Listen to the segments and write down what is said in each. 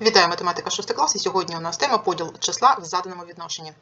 Вітаю математика 6 клас. І сьогодні у нас тема поділ числа в заданому відношенні.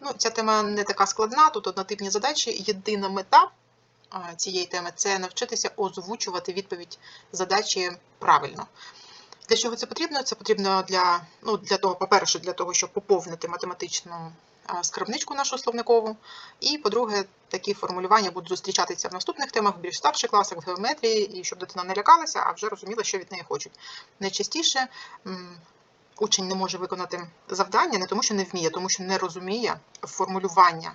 Ну, ця тема не така складна, тут однотипні задачі. Єдина мета цієї теми це навчитися озвучувати відповідь задачі правильно. Для чого це потрібно? Це потрібно для, ну, для того, по-перше, для того, щоб поповнити математичну скарбничку нашу словникову. І, по-друге, такі формулювання будуть зустрічатися в наступних темах, в більш старших класах, в геометрії, і щоб дитина не лякалася, а вже розуміла, що від неї хочуть. Найчастіше учень не може виконати завдання не тому, що не вміє, тому що не розуміє формулювання,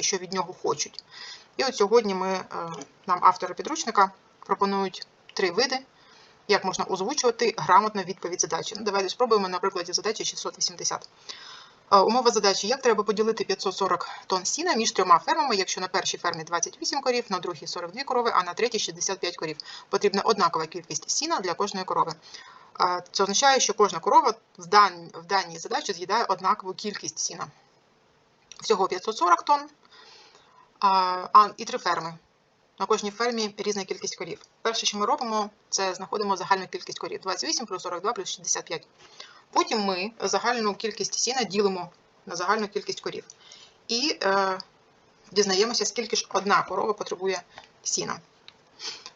що від нього хочуть. І от сьогодні ми, е, нам автори підручника пропонують три види, як можна озвучувати грамотно відповідь задачі. Ну, давайте спробуємо на прикладі задачі 680. Умова задачі: як треба поділити 540 тонн сіна між трьома фермами, якщо на першій фермі 28 корів, на другій 42 корови, а на третій 65 корів. Потрібна однакова кількість сіна для кожної корови. Це означає, що кожна корова в даній задачі з'їдає однакову кількість сіна. Всього 540 тонн, а, і три ферми. На кожній фермі різна кількість корів. Перше, що ми робимо, це знаходимо загальну кількість корів. 28 плюс 42 плюс 65. Потім ми загальну кількість сіна ділимо на загальну кількість корів. І е, дізнаємося, скільки ж одна корова потребує сіна.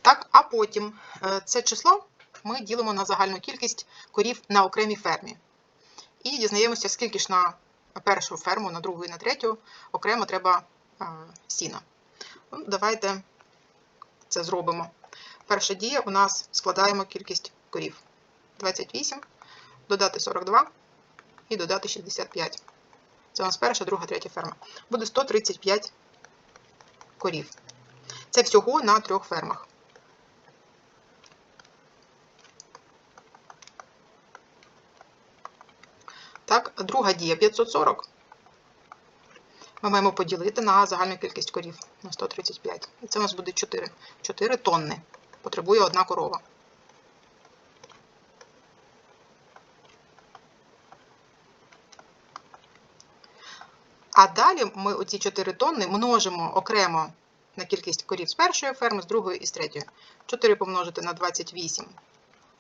Так, а потім е, це число ми ділимо на загальну кількість корів на окремій фермі. І дізнаємося, скільки ж на першу ферму, на другу і на третю окремо треба е, сіна. Ну, давайте це зробимо. Перша дія у нас складаємо кількість корів. 28, додати 42 і додати 65. Це у нас перша, друга, третя ферма. Буде 135 корів. Це всього на трьох фермах. Так, друга дія 540. Ми маємо поділити на загальну кількість корів на 135. І це у нас буде 4. 4 тонни. Потребує одна корова. А далі ми оці 4 тонни множимо окремо на кількість корів з першої ферми, з другої і з третьої. 4 помножити на 28.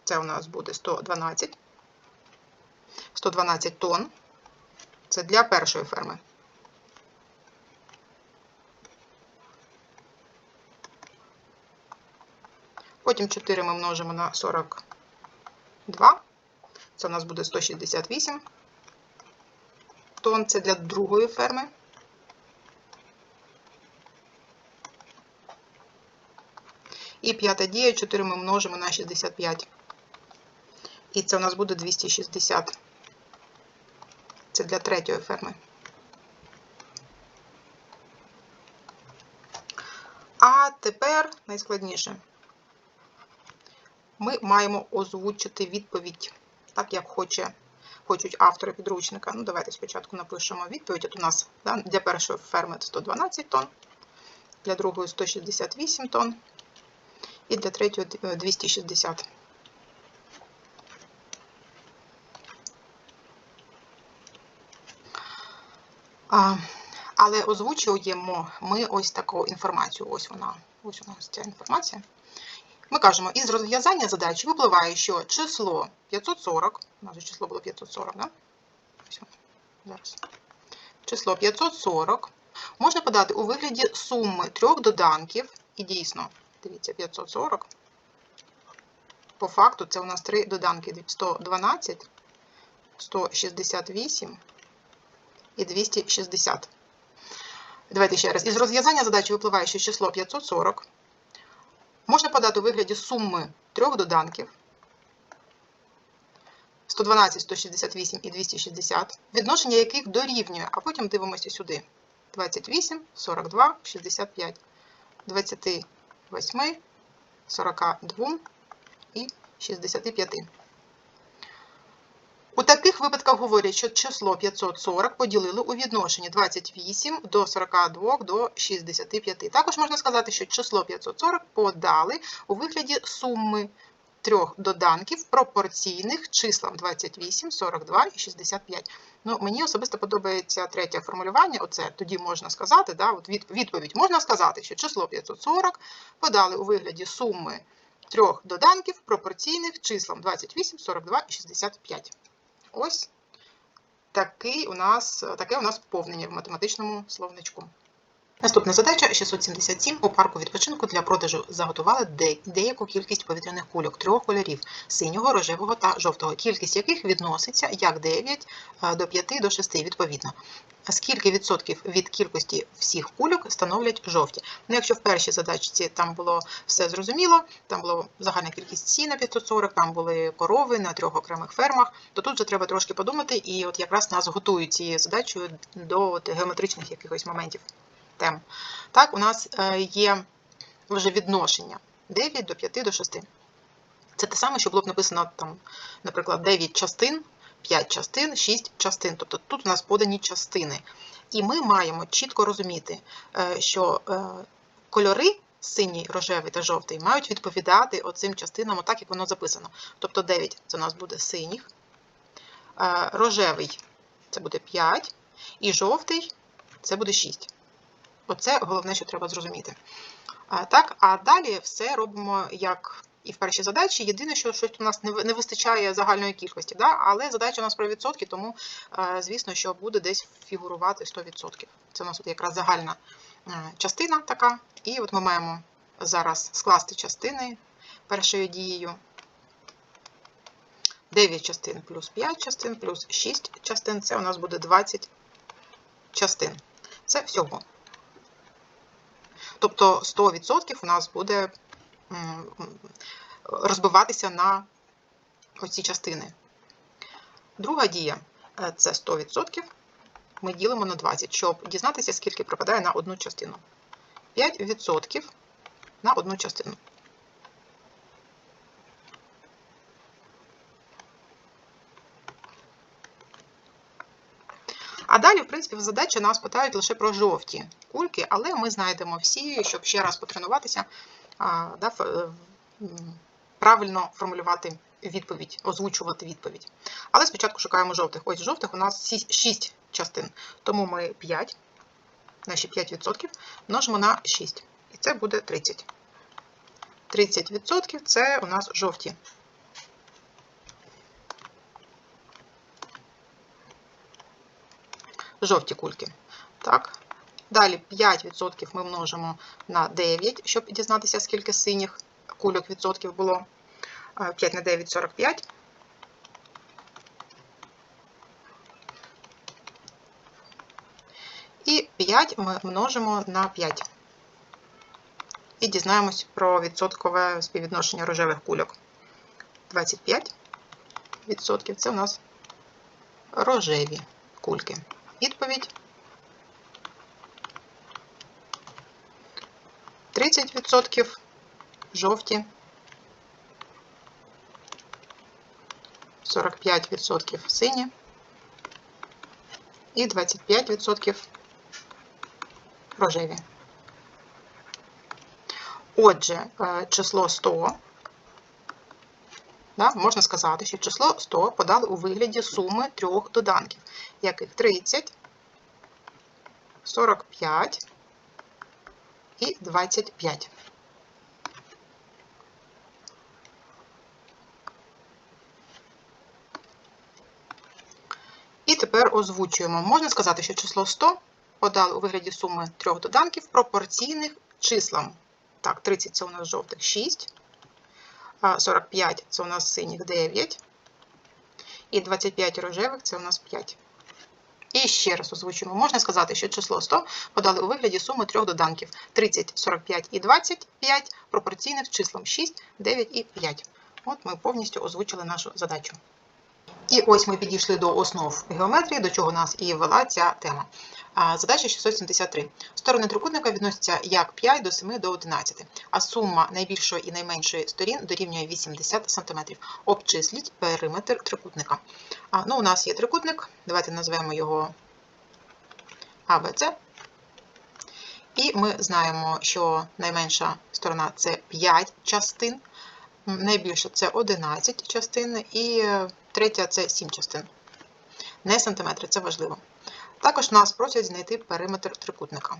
Це у нас буде 112. 112 тонн. Це для першої ферми. Потім 4 ми множимо на 42. Це у нас буде 168 тонн. Це для другої ферми. І п'ята дія 4 ми множимо на 65. І це у нас буде 260. Це для третьої ферми. А тепер найскладніше. Ми маємо озвучити відповідь, так як хоче, хочуть автори підручника. Ну, давайте спочатку напишемо відповідь. От у нас да, для першої ферми 112 тонн, для другої 168 тонн і для третьої 260. А, але озвучуємо ми ось таку інформацію. Ось вона, ось у нас ця інформація. Ми кажемо, із розв'язання задачі випливає, що число 540, у нас число було 540, да? Воно, зараз. Число 540 можна подати у вигляді суми трьох доданків, і дійсно, дивіться, 540. По факту це у нас три доданки 112, 168 і 260. Давайте ще раз. Із розв'язання задачі випливає, що число 540 можна подати у вигляді суми трьох доданків 112, 168 і 260, відношення яких дорівнює, а потім дивимося сюди. 28, 42, 65, 28, 42 і 65. У таких випадках говорять, що число 540 поділили у відношенні 28 до 42 до 65. Також можна сказати, що число 540 подали у вигляді суми трьох доданків пропорційних числам 28, 42 і 65. Ну, мені особисто подобається третє формулювання. Оце тоді можна сказати, да, от відповідь можна сказати, що число 540 подали у вигляді суми трьох доданків пропорційних числам 28, 42 і 65. Ось такий у нас, таке у нас поповнення в математичному словничку. Наступна задача 677. У парку відпочинку для продажу заготували деяку кількість повітряних кульок трьох кольорів синього, рожевого та жовтого, кількість яких відноситься як 9 е, до 5 до 6 відповідно. Скільки відсотків від кількості всіх кульок становлять жовті? Ну, якщо в першій задачці там було все зрозуміло, там була загальна кількість сіна 540, там були корови на трьох окремих фермах, то тут вже треба трошки подумати, і от якраз нас готують цією задачею до геометричних якихось моментів тем. Так, у нас е, є вже відношення 9 до 5 до 6. Це те саме, що було б написано, там, наприклад, 9 частин, 5 частин, 6 частин. Тобто тут у нас подані частини. І ми маємо чітко розуміти, е, що е, кольори синій, рожевий та жовтий мають відповідати оцим частинам, отак, як воно записано. Тобто 9 це у нас буде синіх, рожевий це буде 5, і жовтий це буде 6. Оце головне, що треба зрозуміти. Так, а далі все робимо як і в першій задачі. Єдине, що щось у нас не вистачає загальної кількості, да? але задача у нас про відсотки, тому, е, звісно, що буде десь фігурувати 100%. Це у нас от якраз загальна е, частина така. І от ми маємо зараз скласти частини першою дією. 9 частин плюс 5 частин плюс 6 частин це у нас буде 20 частин. Це всього. Тобто 100% у нас буде розбиватися на оці частини. Друга дія е, це 100%. Ми ділимо на 20, щоб дізнатися, скільки припадає на одну частину. 5% на одну частину. Далі, в принципі, в задачі нас питають лише про жовті кульки, але ми знайдемо всі, щоб ще раз потренуватися, да, е, правильно формулювати відповідь, озвучувати відповідь. Але спочатку шукаємо жовтих. Ось жовтих у нас 6 частин, тому ми 5, наші 5% множимо на 6. І це буде 30. 30% це у нас жовті. Жовті кульки. Так. Далі 5% ми множимо на 9, щоб дізнатися, скільки синіх кульок відсотків було. Е, 5 на 9 – 45. І 5 ми множимо на 5. І дізнаємось про відсоткове співвідношення рожевих кульок. 25 відсотків це у нас рожеві кульки. Відповідь. 30% жовті, 45% сині. І 25% рожеві. Отже, е, число 100, да, можна сказати, що число 100 подали у вигляді суми трьох доданків, яких 30, 45 і 25. І тепер озвучуємо. Можна сказати, що число 100 подали у вигляді суми трьох доданків пропорційних числам. Так, 30 це у нас жовтих 6, а 45 це у нас синіх 9, і 25 рожевих це у нас 5. І ще раз озвучуємо. Можна сказати, що число 100 подали у вигляді суми трьох доданків 30, 45 і 25 пропорційних числам 6, 9 і 5. От ми повністю озвучили нашу задачу. І ось ми підійшли до основ геометрії, до чого нас і ввела ця тема. Задача 673. Сторони трикутника відносяться як 5 до 7 до 11, а сума найбільшої і найменшої сторін дорівнює 80 см. Обчисліть периметр трикутника. Ну, у нас є трикутник, давайте назвемо його АВЦ. І ми знаємо, що найменша сторона це 5 частин, м, найбільша це 11 частин, і е, третя це 7 частин. Не сантиметри, це важливо. Також нас просять знайти периметр трикутника.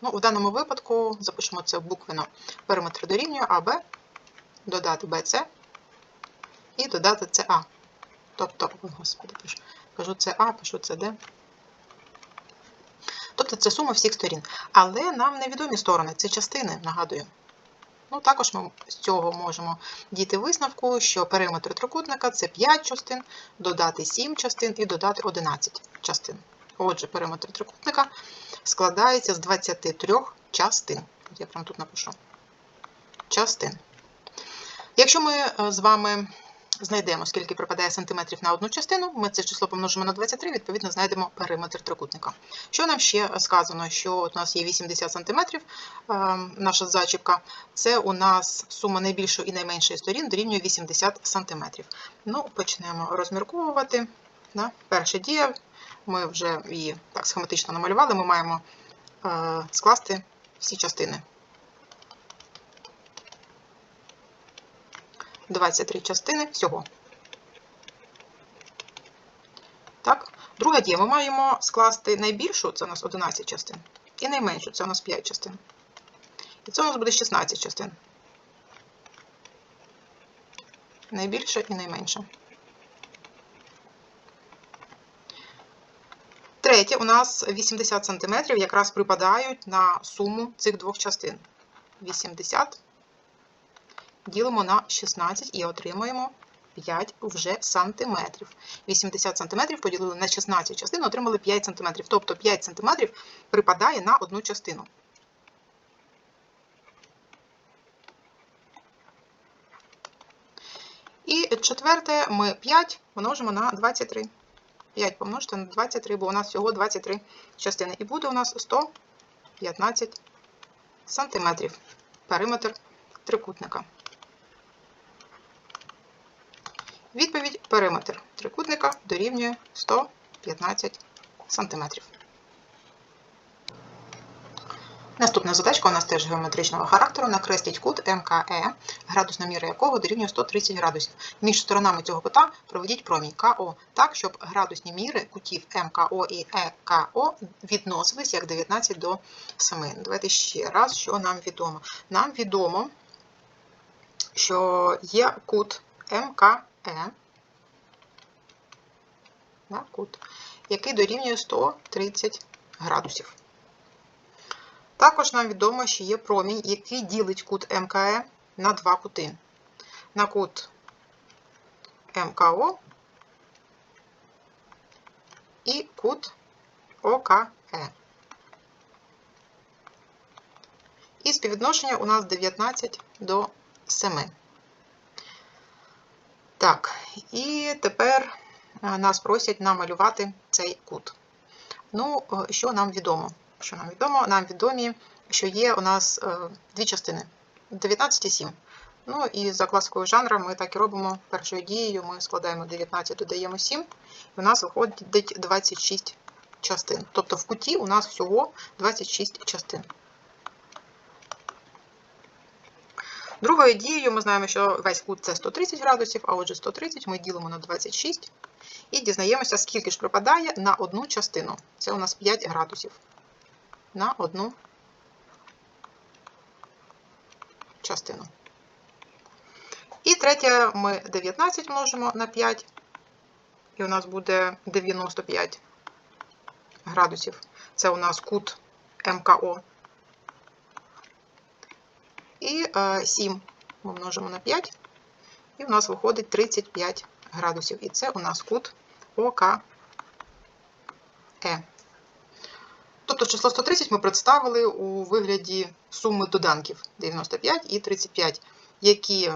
Ну, в даному випадку запишемо це буквено. Периметр дорівнює АБ додати BC і додати CA. Тобто, господи, пишу, кажу CA, пишу CD. Тобто це сума всіх сторін. Але нам невідомі сторони, це частини, нагадую. Ну, також ми з цього можемо діти висновку, що периметр трикутника це 5 частин, додати 7 частин і додати 11 частин. Отже, периметр трикутника складається з 23 частин. Я прямо тут напишу. Частин. Якщо ми е, з вами знайдемо, скільки припадає сантиметрів на одну частину, ми це число помножимо на 23, відповідно, знайдемо периметр трикутника. Що нам ще сказано, що от у нас є 80 сантиметрів, е, наша зачіпка, це у нас сума найбільшої і найменшої сторін дорівнює 80 сантиметрів. Ну, почнемо розмірковувати. Да? Перша дія, ми вже її так схематично намалювали, ми маємо е, скласти всі частини. 23 частини всього. Так. Друга дія, ми маємо скласти найбільшу, це у нас 11 частин, і найменшу, це у нас 5 частин. І це у нас буде 16 частин. Найбільше і найменше. Третє, у нас 80 см якраз припадають на суму цих двох частин. 80 ділимо на 16 і отримуємо 5 вже сантиметрів. 80 сантиметрів поділили на 16 частин, отримали 5 сантиметрів. Тобто 5 сантиметрів припадає на одну частину. І четверте, ми 5 множимо на 23. 5 помножити на 23, бо у нас всього 23 частини. І буде у нас 115 сантиметрів. Периметр трикутника. Відповідь периметр трикутника дорівнює 115 см. Наступна задачка у нас теж геометричного характеру. Накресліть кут МКЕ, градусна міра якого дорівнює 130 градусів. Між сторонами цього кута проведіть промінь КО так, щоб градусні міри кутів МКО і ЕКО відносились як 19 до 7. Давайте ще раз, що нам відомо. Нам відомо, що є кут МКЕ, да, кут, який дорівнює 130 градусів. Також нам відомо, що є промінь, який ділить кут МКЕ на два кути. На кут МКО і кут ОКЕ. І співвідношення у нас 19 до 7. Так, і тепер нас просять намалювати цей кут. Ну, що нам відомо? Що нам відомо? Нам відомі, що є у нас дві частини 19 і 7. Ну і за класикою жанру ми так і робимо. Першою дією ми складаємо 19, додаємо 7, і у нас виходить 26 частин. Тобто в куті у нас всього 26 частин. Другою дією ми знаємо, що весь кут це 130 градусів, а отже 130 ми ділимо на 26 і дізнаємося, скільки ж припадає на одну частину. Це у нас 5 градусів. На одну частину. І третє, ми 19 множимо на 5, і у нас буде 95 градусів. Це у нас кут МКО. І 7 ми множимо на 5, і у нас виходить 35 градусів. І це у нас кут ОКЕ. Тобто число 130 ми представили у вигляді суми доданків 95 і 35, які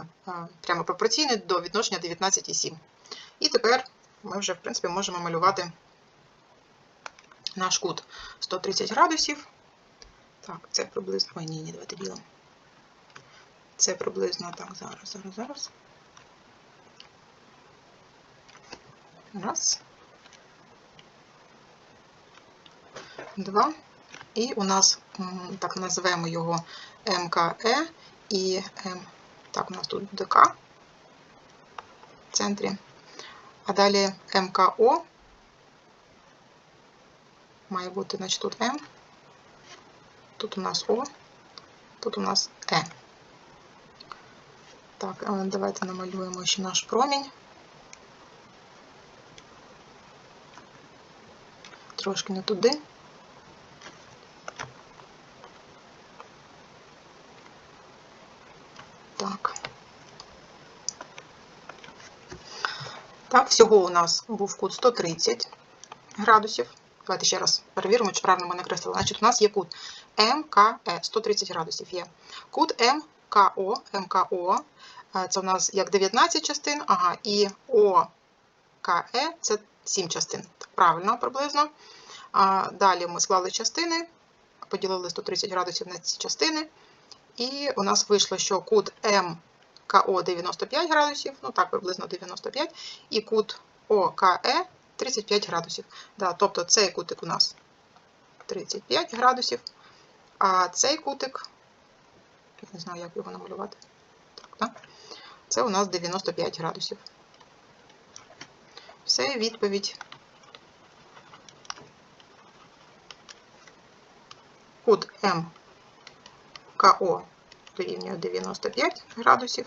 прямо пропорційні до відношення 19 і 7. І тепер ми вже, в принципі, можемо малювати наш кут 130 градусів. Так, це приблизно. Ой, ні, ні, давайте білим. Це приблизно так, зараз, зараз, зараз. Раз. Два. І у нас, так називаємо його МКЕ і М. Так, у нас тут буде К в центрі. А далі МКО. Має бути, значить, тут М. Тут у нас О, тут у нас Е. Так, давайте намалюємо ще наш промінь. Трошки не туди. Так. Так, всього у нас був кут 130 градусів. Давайте ще раз перевіримо, чи правильно ми накреслили. Значить, у нас є кут МКЕ 130 градусів є. Кут МКО, МКО е, це у нас як 19 частин, ага, і ОКЕ це 7 частин. Правильно приблизно. Далі ми склали частини, поділили 130 градусів на ці частини. І у нас вийшло, що кут МКО 95 градусів, ну так, приблизно 95, і кут ОКЕ 35 градусів. Да, тобто цей кутик у нас 35 градусів, а цей кутик, я не знаю, як його намалювати. Так, да? Це у нас 95 градусів. Все, відповідь. Кут МКО дорівнює 95 градусів,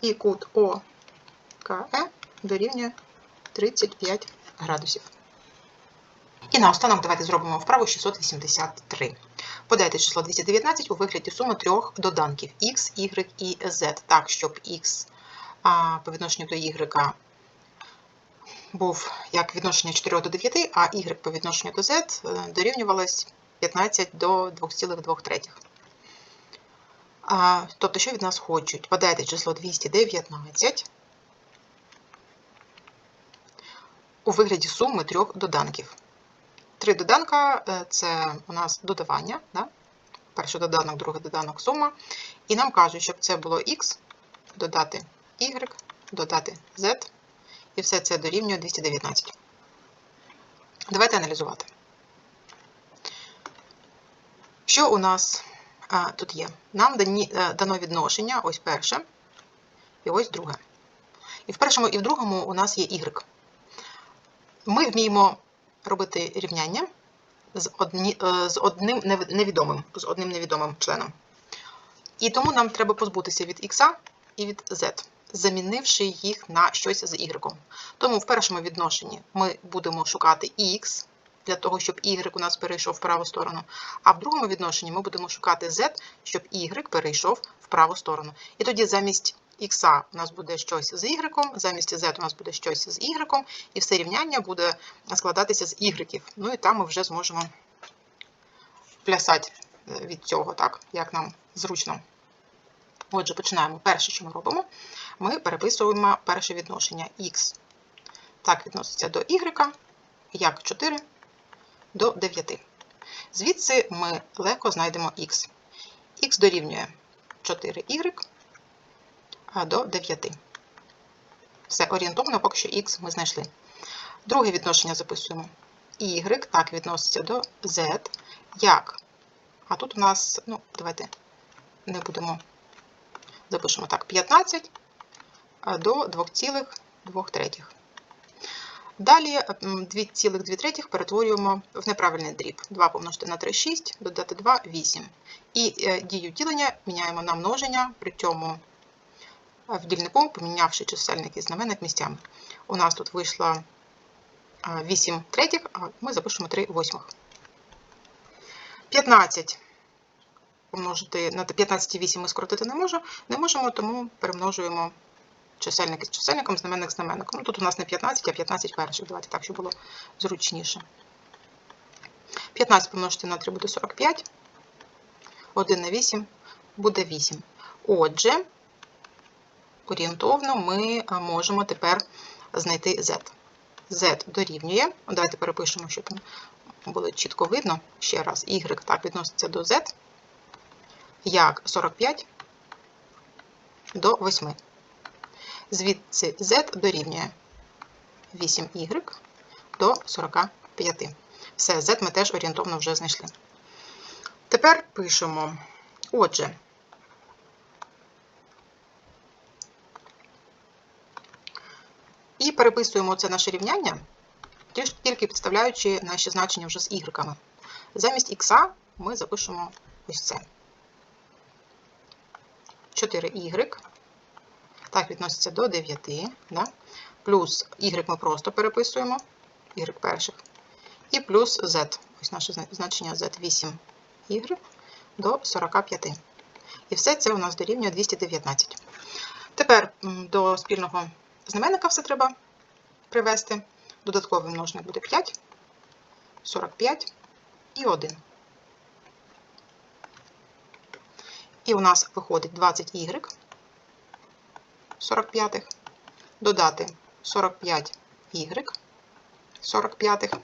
і кут ОКЕ дорівнює 35 градусів. І наостанок давайте зробимо вправу 683. Подайте число 219 у вигляді суми трьох доданків x, y і z, так, щоб x по відношенню до y був як відношення 4 до 9, а y по відношенню до z е, дорівнювалось 15 до 2,2 третіх. Тобто, що від нас хочуть? Подайте число 219 у вигляді суми трьох доданків. Три доданка е, це у нас додавання. Да? Перший доданок, другий доданок сума. І нам кажуть, щоб це було x, додати y, додати z, і все це дорівнює 219. Давайте аналізувати. Що у нас а, тут є? Нам дані, е, дано відношення, ось перше, і ось друге. І в першому, і в другому у нас є y. Ми вміємо робити рівняння з, одні, е, з одним невідомим, з одним невідомим членом. І тому нам треба позбутися від х і від z, замінивши їх на щось з y. Тому в першому відношенні ми будемо шукати x для того, щоб y у нас перейшов в праву сторону. А в другому відношенні ми будемо шукати z, щоб y перейшов в праву сторону. І тоді замість х у нас буде щось з y, замість z у нас буде щось з y, і все рівняння буде складатися з y. Ну і там ми вже зможемо плясати е, від цього, так, як нам зручно. Отже, починаємо. Перше, що ми робимо, ми переписуємо перше відношення х. Так, відноситься до y, як 4 до 9. Звідси ми легко знайдемо х. х дорівнює 4y до 9. Все орієнтовно, поки що х ми знайшли. Друге відношення записуємо. Y так відноситься до z, як. А тут у нас, ну, давайте не будемо, запишемо так, 15 до 2,2 третіх. Далі 2,2 третіх перетворюємо в неправильний дріб. 2 помножити на 3 – 6, додати 2 – 8. І е, дію ділення міняємо на множення, при цьому в дільнику, помінявши чисельник і знаменник місцями. У нас тут вийшло 8 третіх, а ми запишемо 3 восьмих. 15 помножити на 15,8 ми скоротити не можемо, не можемо, тому перемножуємо чисельник з чисельником, знаменник з знаменником. Тут у нас не 15, а 15 перших. Давайте так, щоб було зручніше. 15 помножити на 3 буде 45. 1 на 8 буде 8. Отже, орієнтовно ми можемо тепер знайти z. z дорівнює. Давайте перепишемо, щоб було чітко видно. Ще раз, y так відноситься до z, як 45 до 8. Звідси z дорівнює 8y до 45. Все, z ми теж орієнтовно вже знайшли. Тепер пишемо. Отже, І переписуємо це наше рівняння, тільки підставляючи наші значення вже з y. Замість х ми запишемо ось це. 4y Так, відноситься до 9. Да? Плюс y ми просто переписуємо, y перших. І плюс z. Ось наше значення z 8y до 45. І все це у нас дорівнює 219. Тепер до спільного знаменника все треба привести. Додатковий множник буде 5, 45 і 1. І у нас виходить 20y 45, додати 45y 45.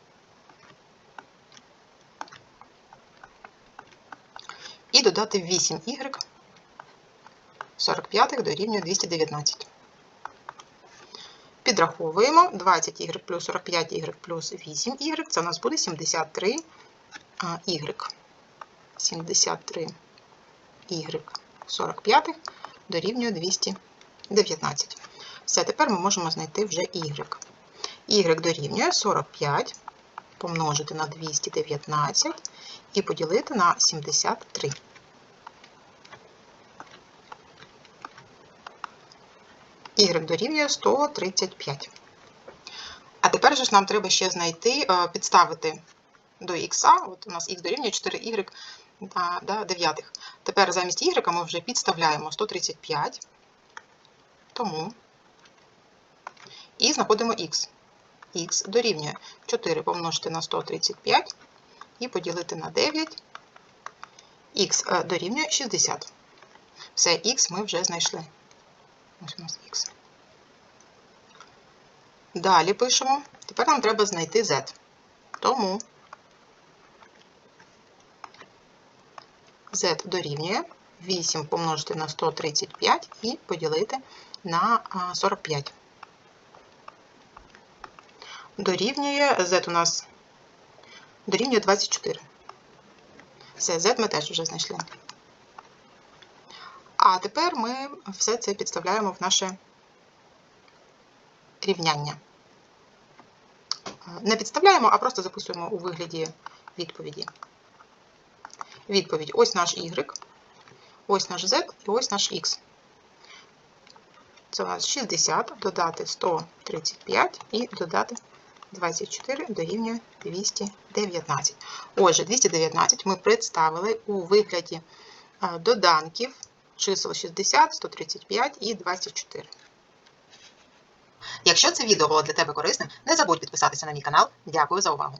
І додати 8y 45 дорівнює 219. Підраховуємо 20y плюс 45y плюс 8y. Це у нас буде 73 y. 73 y 45 дорівнює 219. Все, тепер ми можемо знайти вже y. y дорівнює 45 помножити на 219 і поділити на 73. Y дорівнює 135. А тепер же ж нам треба ще знайти, е, підставити до х, от у нас х дорівнює 4y а, да, дев'ятих. Тепер замість y ми вже підставляємо 135, тому і знаходимо х. х дорівнює 4 помножити на 135 і поділити на 9. х е, дорівнює 60. Все, х ми вже знайшли. Ось у нас. Далі пишемо. Тепер нам треба знайти z. Тому z дорівнює 8 помножити на 135 і поділити на 45. Дорівнює z у нас дорівнює 24. Все, z ми теж вже знайшли. А тепер ми все це підставляємо в наше рівняння. Не підставляємо, а просто записуємо у вигляді відповіді. Відповідь ось наш y, ось наш z і ось наш x. Це у нас 60, додати 135 і додати 24 дорівнює 219. Отже, 219 ми представили у вигляді е, доданків чисел 60, 135 і 24. Якщо це відео було для тебе корисним, не забудь підписатися на мій канал. Дякую за увагу!